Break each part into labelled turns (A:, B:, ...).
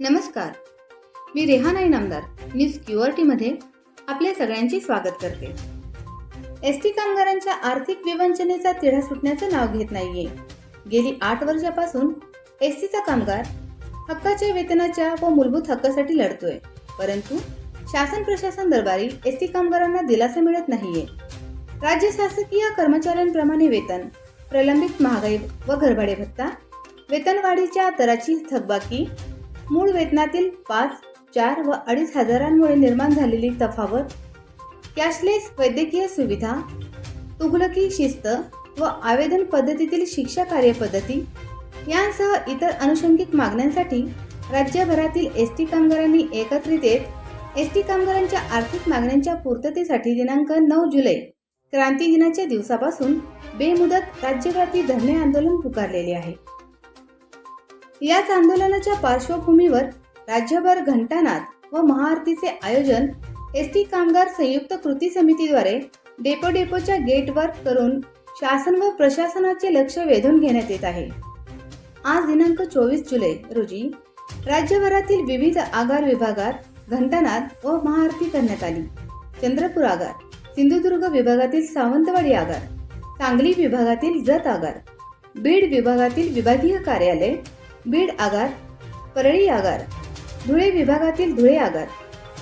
A: नमस्कार. मी Rehana Inamdar news QRT मध्ये आपल्या सगळ्यांचे स्वागत करते. एस टी कामगारांच्या आर्थिक विवंचनेचा तिढा सुटण्याचं नाव घेत नाहीये. गेली आठ वर्षापासून एस टीचा कामगार हक्काच्या वेतनाच्या व मूलभूत हक्कासाठी लढतोय. परंतु शासन प्रशासन दरबारी एस टी कामगारांना दिलासा मिळत नाहीये. राज्य शासकीय कर्मचाऱ्यांप्रमाणे वेतन प्रलंबित महागाई व घरभाडे भत्ता वेतनवाढीच्या दराची थकबाकी मूळ वेतनातील पाच चार व अडीच हजारांमुळे निर्माण झालेली तफावत कॅशलेस वैद्यकीय सुविधा तुघलकी शिस्त व आवेदन पद्धतीतील शिक्षा कार्यपद्धती यांसह इतर अनुषंगिक मागण्यांसाठी राज्यभरातील एस टी कामगारांनी एकत्रित येत एस टी कामगारांच्या आर्थिक मागण्यांच्या पूर्ततेसाठी दिनांक नऊ जुलै क्रांती दिनाच्या दिवसापासून बेमुदत राज्यव्यापी धरणे आंदोलन पुकारलेले आहे. याच आंदोलनाच्या पार्श्वभूमीवर राज्यभर घंटानाद व महाआरतीचे आयोजन एस टी कामगार संयुक्त कृती समितीद्वारे डेपो डेपोच्या गेटवर करून शासन व प्रशासनाचे लक्ष वेधून घेण्यात येत आहे. आज दिनांक चोवीस जुलै रोजी राज्यभरातील विविध आगार विभागात घंटानाद व महाआरती करण्यात आली. चंद्रपूर आगार सिंधुदुर्ग विभागातील सावंतवाडी आगार सांगली विभागातील जत आगार बीड विभागातील विभागीय कार्यालय बीड आगार परळी आगार धुळे विभागातील धुळे आगार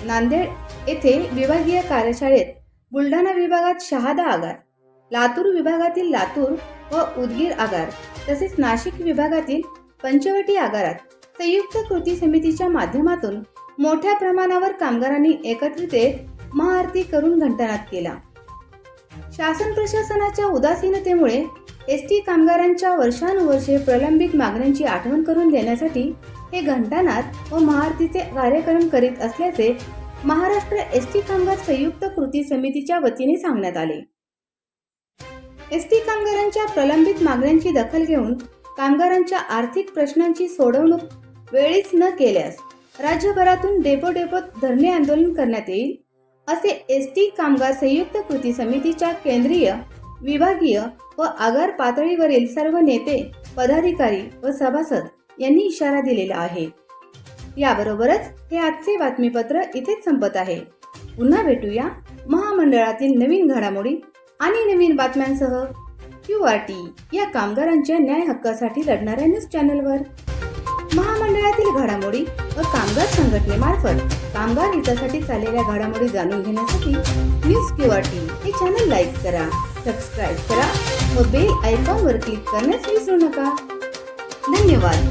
A: नांदेड येथे विभागीय कार्यशाळेत बुलढाणा विभागात शहादा आगार लातूर विभागातील लातूर व उदगीर आगार तसेच नाशिक विभागातील पंचवटी आगारात संयुक्त कृती समितीच्या माध्यमातून मोठ्या प्रमाणावर कामगारांनी एकत्रित येत महाआरती करून घंटानाद केला. शासन प्रशासनाच्या उदासीनतेमुळे एस टी कामगारांच्या वर्षानुवर्षे प्रलंबित मागण्यांची आठवण करून देण्यासाठी हे घंटानाद व महाआरतीचे कार्यक्रम करीत असल्याचे महाराष्ट्र एस टी कामगार संयुक्त कृती समितीच्या वतीने सांगण्यात आले. एस टी कामगारांच्या प्रलंबित मागण्यांची दखल घेऊन कामगारांच्या आर्थिक प्रश्नांची सोडवणूक वेळीच न केल्यास राज्यभरातून डेपो डेपोत धरणे आंदोलन करण्यात येईल असे एस टी कामगार संयुक्त कृती समितीच्या केंद्रीय विभागीय व आगार पातळीवरील सर्व नेते पदाधिकारी व सभासद यांनी इशारा दिलेला आहे. याबरोबरच हे आजचे बातमीपत्र इथेच संपत आहे. पुन्हा भेटूया महामंडळातील नवीन घडामोडी आणि नवीन बातम्यांसह. क्यू आर टी या कामगारांच्या न्याय हक्कासाठी लढणाऱ्या न्यूज चॅनलवर. महामंडळातील घडामोडी व कामगार संघटनेमार्फत कामगार हितासाठी चाललेल्या घडामोडी जाणून घेण्यासाठी न्यूज किंवा टीम टी हे चॅनल लाईक करा सबस्क्राईब करा व बेल आयकॉनवर क्लिक करण्यास विसरू नका. धन्यवाद.